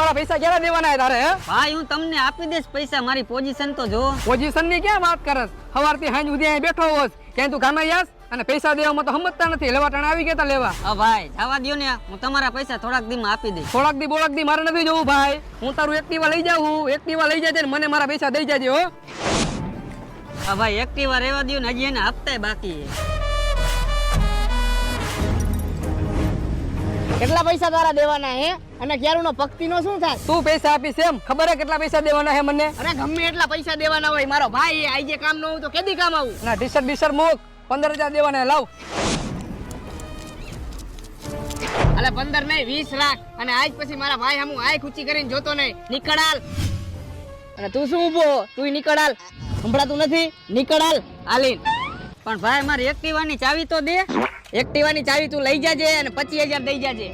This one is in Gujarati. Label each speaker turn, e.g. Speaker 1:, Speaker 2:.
Speaker 1: મારા પૈસા ક્યારે દેવાના તારે હે?
Speaker 2: ભાઈ હું તમને આપી દઈશ પૈસા મારી પોઝિશન તો જો.
Speaker 1: પોઝિશનની ક્યાં વાત કરસ? સવારથી હાંજ સુધી અહીં બેઠો હોસ ક્યાં તું ગામે યાસ અને પૈસા દેવામાં તો સમજતા નથી. લેવા ટાણે આવી ગયા લેવા.
Speaker 2: હા ભાઈ જવા દ્યો ને. હું તમારા પૈસા થોડાક દીમાં આપી દઈશ.
Speaker 1: થોડાક દી બોળક દી મારે નથી જવું ભાઈ. હું તારું એક્ટિવા લઈ જાઉં એક્ટિવા લઈ જાય ને મને મારા પૈસા દઈ જાજે હો.
Speaker 2: હા ભાઈ એક્ટિવા રહેવા દ્યો ને હજી એને હપ્તા બાકી છે.
Speaker 3: કેટલા પૈસા તારા દેવાના હે? અને ક્યારુનો પક્તિનો શું થાય?
Speaker 1: તું પૈસા આપીશ એમ. ખબર હે કેટલા પૈસા દેવાના હે મને?
Speaker 3: અરે ગમે એટલા પૈસા દેવાના હોય મારો ભાઈ આઈ જે કામ ન હોય તો કેદી કામ આવું?
Speaker 1: ના ટી શર્ટ ટી શર્ટ મૂક. પંદર હજાર દેવાના લાવ.
Speaker 3: અલે પંદર નહીં વીસ લાખ. અને આજ પછી મારા ભાઈ હમું આય ઊંચી કરીને જોતો નહીં. નીકળાલ. અને તું શું ઊભો તું નીકળાલ. સંભળાતું નથી? નીકળાલ. હાલીન
Speaker 2: પણ ભાઈ, મારી એક્ટિવાની ચાવી તો દે.
Speaker 3: એક્ટિવાની ચાવી તું લઈ જાજે અને પચીસ હજાર દઈ જાજે.